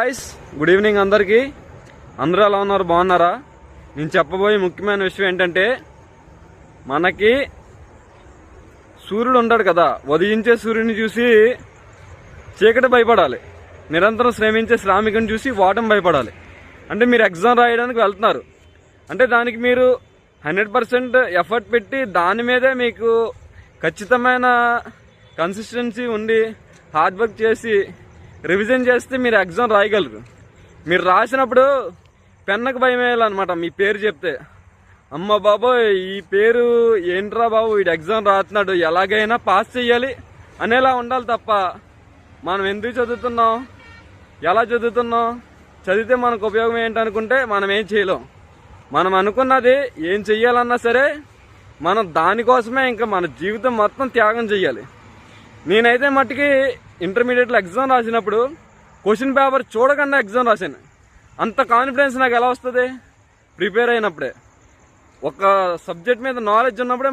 Guys good evening అందరికీ. అందరూ ఎలా ఉన్నారు? బాగున్నారా? నేను చెప్పబోయే ముఖ్యమైన విషయం ఏంటంటే మనకి సూర్యుడు ఉంటాడు కదా. ఉదయించే సూర్యుని చూసి చీకటి భయపడాలి. నిరంతరం శ్రమించే శ్రామికుని చూసి వాటం భయపడాలి. అంటే మీరు ఎగ్జామ్ రాయడానికి వెళ్తున్నారు. అంటే దానికి మీరు హండ్రెడ్ పర్సెంట్ ఎఫర్ట్ పెట్టి దాని మీదే మీకు ఖచ్చితమైన కన్సిస్టెన్సీ ఉండి హార్డ్ వర్క్ చేసి రివిజన్ చేస్తే మీరు ఎగ్జామ్ రాయగలరు. మీరు రాసినప్పుడు పెన్నకు భయం వేయాలన్నమాట మీ పేరు చెప్తే. అమ్మ బాబోయ్ ఈ పేరు ఏంట్రా బాబు వీడు ఎగ్జామ్ రాస్తున్నాడు ఎలాగైనా పాస్ చెయ్యాలి అనేలా ఉండాలి తప్ప మనం ఎందుకు చదువుతున్నాం? ఎలా చదువుతున్నాం? చదివితే మనకు ఉపయోగం ఏంటనుకుంటే మనం ఏం చేయలేం. మనం అనుకున్నది ఏం చెయ్యాలన్నా సరే మనం దానికోసమే ఇంకా మన జీవితం మొత్తం త్యాగం చెయ్యాలి. నేనైతే మట్టుకి ఇంటర్మీడియట్లో ఎగ్జామ్ రాసినప్పుడు క్వశ్చన్ పేపర్ చూడకుండా ఎగ్జామ్ రాశాను. అంత కాన్ఫిడెన్స్ నాకు ఎలా వస్తుంది? ప్రిపేర్ అయినప్పుడే. ఒక సబ్జెక్ట్ మీద నాలెడ్జ్ ఉన్నప్పుడే